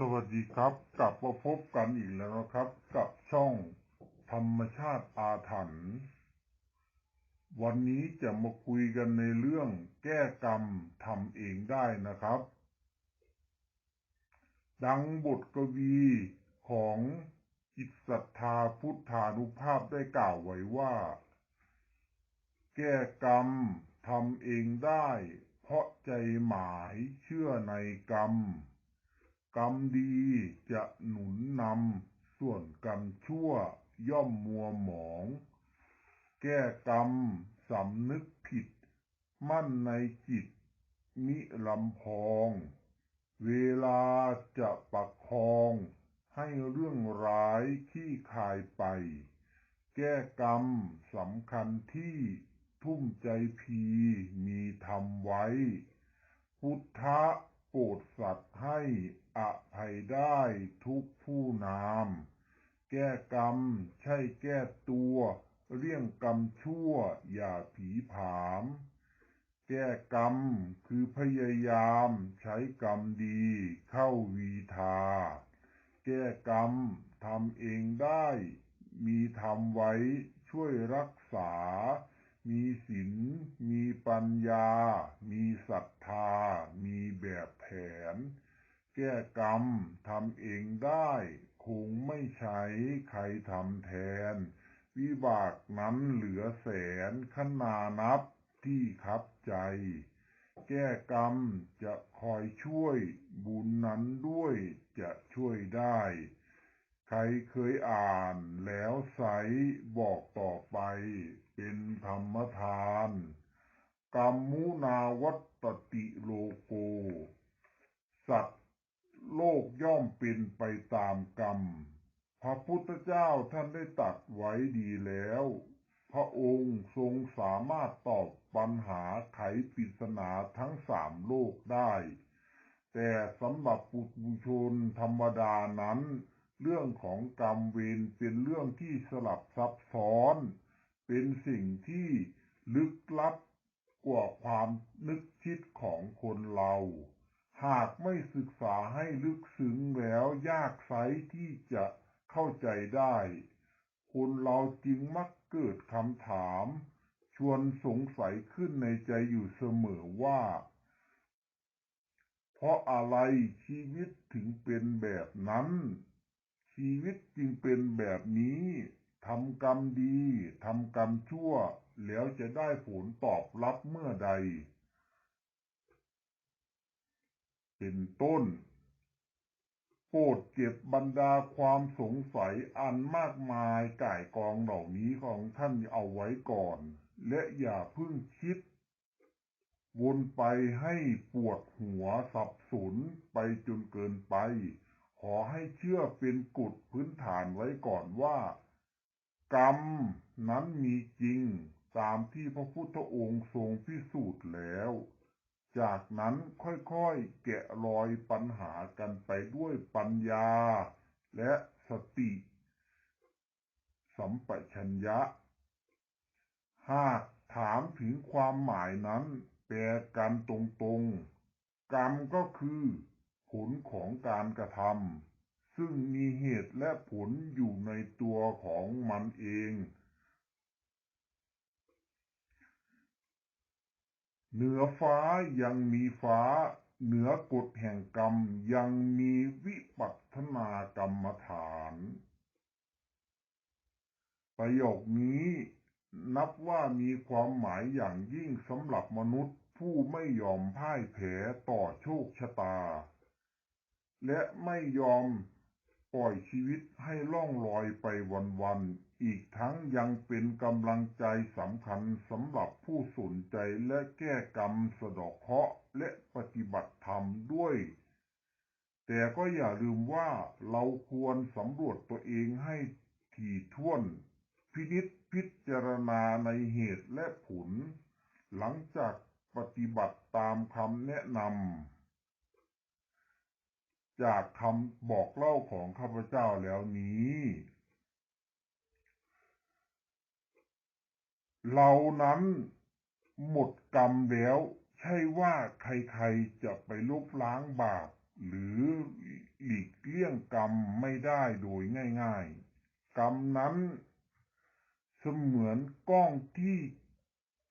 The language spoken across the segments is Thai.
สวัสดีครับ กลับมาพบกันอีกแล้วนะครับ กับช่องธรรมชาติอาถรรพ์วันนี้จะมาคุยกันในเรื่องแก้กรรมทำเองได้นะครับ ดังบทกวีของจิตศรัทธาพุทธานุภาพได้กล่าวไว้ว่า แก้กรรมทำเองได้ เพราะใจหมายเชื่อในกรรม กรรมดีจะหนุนนำส่วนกรรมชั่วย่อมมัวหมอง แก้กรรมสำนึกผิด มั่นในจิตมิลำพอง เวลาจะปักคอง ให้เรื่องร้ายขี้คายไป แก้กรรมสำคัญที่ทุ่มใจพีมีทำไว้ พุทธะโปรดสัตว์ให้ อภัยได้ทุกผู้นาม แก้กรรม ใช่แก้ตัว เรี่ยงกรรมชั่ว อย่าผีผาม แก้กรรม คือพยายามใช้กรรมดี เข้าวีทา แก้กรรมทำเองได้ มีทำไว้ช่วยรักษา มีศีล มีปัญญา มีศรัทธา มีแบบแผน แก้กรรมทำเองได้ คงไม่ใช้ใครทำแทน วิบากนั้นเหลือแสนขนานับที่คับใจ แก้กรรมจะคอยช่วย บุญนั้นด้วยจะช่วยได้ ใครเคยอ่านแล้วใสบอกต่อไปเป็นธรรมทาน กรรมมุนาวัตติโลโกสัตว์โลก ย่อมเป็นไปตามกรรม พระพุทธเจ้าท่านได้ตัดไว้ดีแล้ว พระองค์ทรงสามารถตอบปัญหาไขปริศนาทั้งสามโลกได้ แต่สำหรับปุถุชนธรรมดานั้น เรื่องของกรรมเวรเป็นเรื่องที่สลับซับซ้อน เป็นสิ่งที่ลึกลับกว่าความนึกคิดของคนเรา หากไม่ศึกษาให้ลึกซึ้งแล้วยากไซที่จะเข้าใจได้ คนเราจึงมักเกิดคำถาม ชวนสงสัยขึ้นในใจอยู่เสมอว่า เพราะอะไรชีวิตถึงเป็นแบบนั้น ชีวิตจึงเป็นแบบนี้ทำกรรมดีทำกรรมชั่ว แล้วจะได้ผลตอบรับเมื่อใด เป็นต้น โปรดเก็บบรรดาความสงสัยอันมากมายก่ายกองเหล่านี้ของท่านเอาไว้ก่อน และอย่าพึ่งคิด วนไปให้ปวดหัวสับสนไปจนเกินไป ขอให้เชื่อเป็นกฎพื้นฐานไว้ก่อนว่า กรรมนั้นมีจริงตามที่พระพุทธองค์ทรงพิสูจน์แล้ว จากนั้นค่อยๆแกะรอยปัญหากันไปด้วยปัญญาและสติ สัมปชัญญะ หากถามถึงความหมายนั้น แปลกันตรงๆ กรรมก็คือผลของการกระทำซึ่งมีเหตุและผลอยู่ในตัวของมันเอง เหนือฟ้ายังมีฟ้า เหนือกฎแห่งกรรมยังมีวิปัฒนากรรมฐาน ประโยคนี้นับว่ามีความหมายอย่างยิ่งสำหรับมนุษย์ผู้ไม่ยอมพ่ายแพ้ต่อโชคชะตา และไม่ยอมปล่อยชีวิตให้ล่องลอยไปวันๆ อีกทั้งยังเป็นกำลังใจสำคัญสำหรับผู้สนใจและแก้กรรมสะดอกเคราะห์และปฏิบัติธรรมด้วย แต่ก็อย่าลืมว่าเราควรสำรวจตัวเองให้ถี่ถ้วน พินิจพิจารณาในเหตุและผล หลังจากปฏิบัติตามคำแนะนำจากคำบอกเล่าของข้าพเจ้าแล้วนี้ เรานั้นหมดกรรมแล้ว ใช่ว่าใครๆจะไปลบล้างบาปหรือหลีกเลี่ยงกรรมไม่ได้โดยง่าย ๆ กรรมนั้น เสมือนกล้องที่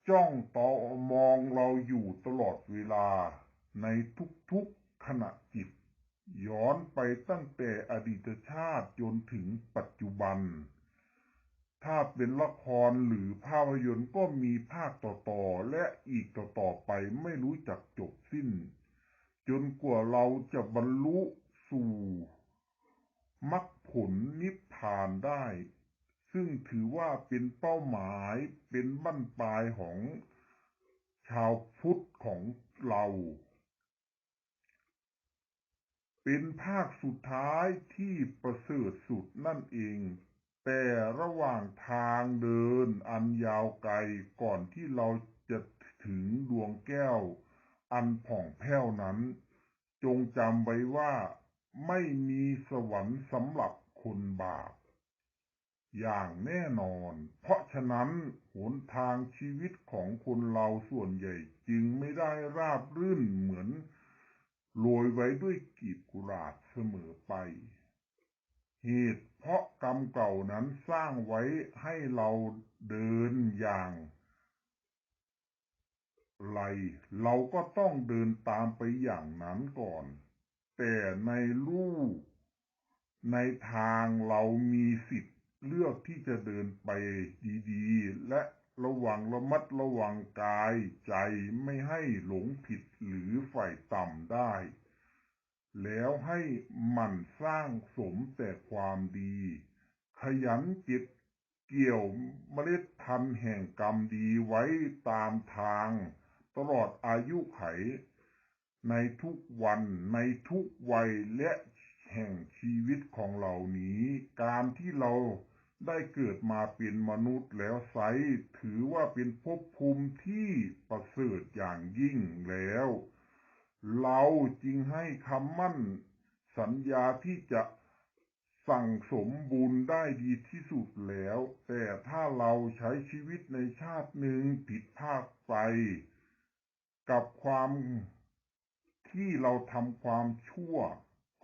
จ้องต่อมองเราอยู่ตลอดเวลา ในทุกๆขณะจิต ย้อนไปตั้งแต่อดีตชาติจนถึงปัจจุบัน ถ้าเป็นละครหรือภาพยนตร์ก็มีภาคต่อๆ และอีกต่อๆไปไม่รู้จักจบสิ้น จนกว่าเราจะบรรลุสู่มรรคผลนิพพานได้ ซึ่งถือว่าเป็นเป้าหมายเป็นบั้นปลายของชาวพุทธของเรา เป็นภาคสุดท้ายที่ประเสริฐสุดนั่นเอง แต่ระหว่างทางเดินอันยาวไกลก่อนที่เราจะถึงดวงแก้ว อันผ่องแผ้วนั้น จงจำไว้ว่าไม่มีสวรรค์สำหรับคนบาป อย่างแน่นอน เพราะฉะนั้นหนทางชีวิตของคนเราส่วนใหญ่จึงไม่ได้ราบรื่นเหมือนโรยไว้ด้วยกีบกุหลาบเสมอไป เหตุ เพราะกรรมเก่านั้นสร้างไว้ให้เราเดินอย่างไร เราก็ต้องเดินตามไปอย่างนั้นก่อน แต่ในรูในทางเรามีสิทธิ์เลือกที่จะเดินไปดีๆ และระวังระมัดระวังกายใจไม่ให้หลงผิดหรือฝ่ายต่ำได้ แล้วให้หมั่นสร้างสมแต่ความดี ขยันเก็บเกี่ยวเมล็ดพันธุ์แห่งกรรมดีไว้ตามทาง ตลอดอายุไข ในทุกวันในทุกวัยและแห่งชีวิตของเหล่านี้ การที่เราได้เกิดมาเป็นมนุษย์แล้วไซถือว่าเป็นภพภูมิที่ประเสริฐอย่างยิ่งแล้ว เราจึงให้คำมั่นสัญญาที่จะสั่งสมบุญได้ดีที่สุดแล้ว แต่ถ้าเราใช้ชีวิตในชาติหนึ่งผิดพลาดไป กับความที่เราทำความชั่ว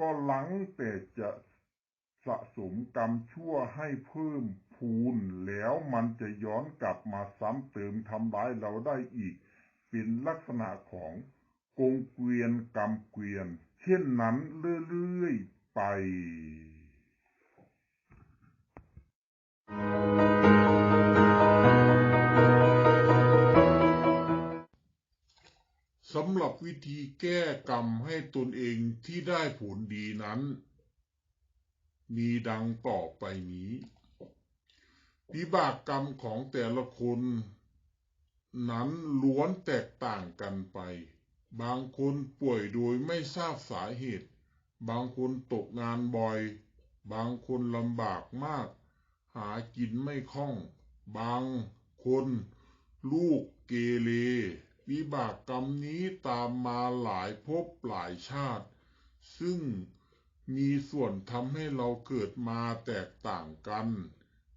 ก็หลังแต่จะสะสมกรรมชั่วให้เพิ่มพูนแล้วมันจะย้อนกลับมาซ้ำเติมทำร้ายเราได้อีก เป็นลักษณะของ งเกวียนกรรมเกวียน เช่นนั้นเรื่อยๆไป สำหรับวิธีแก้กรรมให้ตนเองที่ได้ผลดีนั้น มีดังต่อไปนี้วิบากกรรมของแต่ละคน นั้นล้วนแตกต่างกันไป บางคนป่วยโดยไม่ทราบสาเหตุ บางคนตกงานบ่อย บางคนลำบากมาก หากินไม่คล่อง บางคน ลูกเกเรวิบากกรรมนี้ตามมาหลายภพหลายชาติ ซึ่งมีส่วนทำให้เราเกิดมาแตกต่างกัน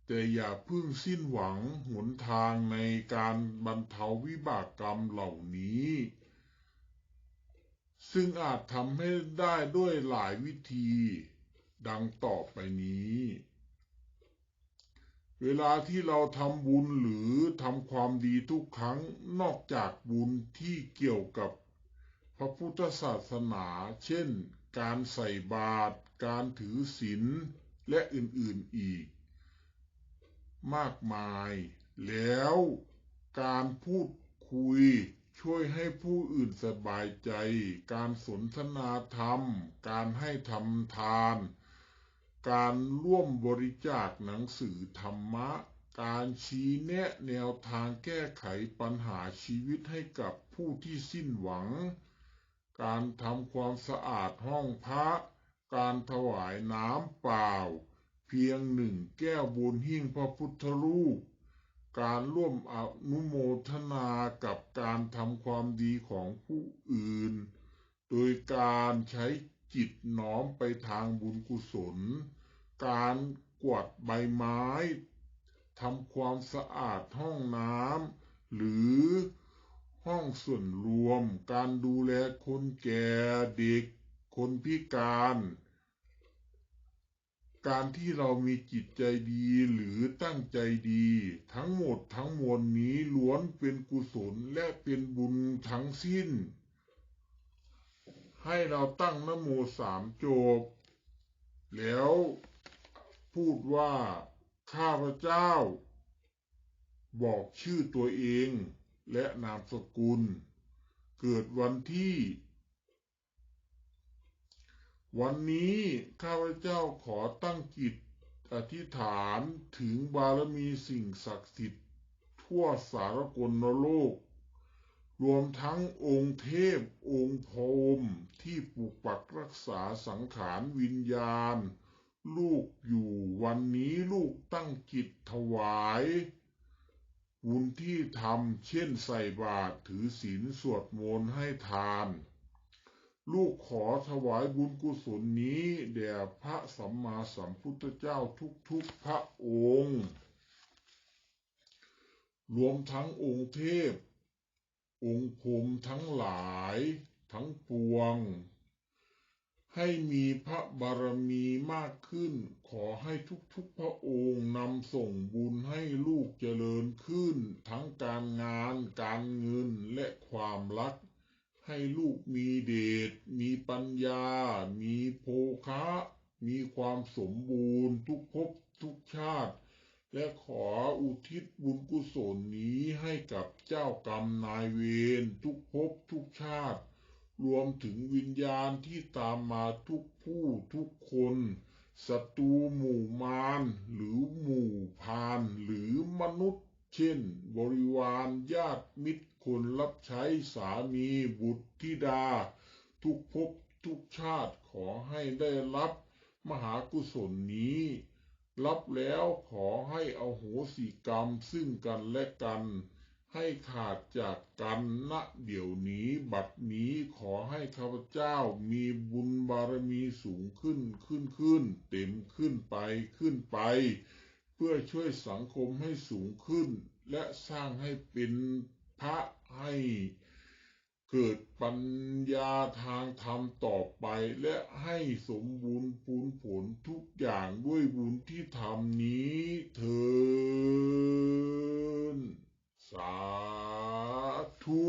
แต่อย่าพิ่งสิ้นหวังหนทางในการบรรเทาวิบากกรรมเหล่านี้ ซึ่งอาจทำให้ได้ด้วยหลายวิธี ดังต่อไปนี้ เวลาที่เราทำบุญหรือทำความดีทุกครั้งนอกจากบุญที่เกี่ยวกับพระพุทธศาสนา เช่น การใส่บาตร การถือศีล และอื่นๆอีก มากมาย แล้วการพูดคุย ช่วยให้ผู้อื่นสบายใจ การสนทนาธรรม การให้ทำทาน การร่วมบริจาคหนังสือธรรมะ การชี้แนะแนวทางแก้ไขปัญหาชีวิตให้กับผู้ที่สิ้นหวัง การทำความสะอาดห้องพระ การถวายน้ำเปล่า เพียงหนึ่งแก้วบนหิ้งพระพุทธรูป การร่วมอนุโมทนากับการทำความดีของผู้อื่น โดยการใช้จิตน้อมไปทางบุญกุศล การกวาดใบไม้ทำความสะอาดห้องน้ำหรือห้องส่วนรวม การดูแลคนแก่เด็ก คนพิการ การที่เรามีจิตใจดีหรือตั้งใจดี ทั้งหมดทั้งมวลนี้ล้วนเป็นกุศลและเป็นบุญทั้งสิ้น ให้เราตั้งนโมสามจบ แล้วพูดว่า ข้าพเจ้า บอกชื่อตัวเองและนามสกุล เกิดวันที่ วันนี้ข้าพเจ้าขอตั้งจิตอธิษฐานถึงบารมีสิ่งศักดิ์สิทธิ์ ทั่วสารกลโลก รวมทั้งองค์เทพองค์พรมที่ปกปักรักษาสังขารวิญญาณ ลูกอยู่วันนี้ลูกตั้งจิตถวายบุญที่ทำเช่นใส่บาตรถือศีลสวดมนต์ให้ทาน ลูกขอถวายบุญกุศลนี้ แด่พระสัมมาสัมพุทธเจ้าทุกๆพระองค์ รวมทั้งองค์เทพ องค์พรหมทั้งหลาย ทั้งปวง ให้มีพระบารมีมากขึ้น ขอให้ทุกๆพระองค์นำส่งบุญให้ลูกเจริญขึ้น ทั้งการงานการเงินและความรัก ให้ลูกมีเดช มีปัญญา มีโภคะ มีความสมบูรณ์ ทุกภพทุกชาติ และขออุทิศบุญกุศลนี้ให้กับเจ้ากรรมนายเวรทุกภพทุกชาติ รวมถึงวิญญาณที่ตามมาทุกผู้ทุกคนศัตรูหมู่มารหรือหมู่พานหรือมนุษย์ เช่น บริวารญาติมิตร คนรับใช้สามีบุตรธิดา ทุกภพทุกชาติขอให้ได้รับมหากุศลนี้ รับแล้วขอให้เอาโหสิกรรมซึ่งกันและกัน ให้ขาดจากกันณเดี๋ยวนี้บัดนี้ขอให้ข้าพเจ้ามีบุญบารมีสูงขึ้นขึ้นขึ้น เต็มขึ้นไปขึ้นไป เพื่อช่วยสังคมให้สูงขึ้น และสร้างให้เป็น พระให้เกิดปัญญาทางธรรมต่อไป และให้สมบูรณ์ปุนผลทุกอย่างด้วยบุญที่ทำนี้เถินสาธุ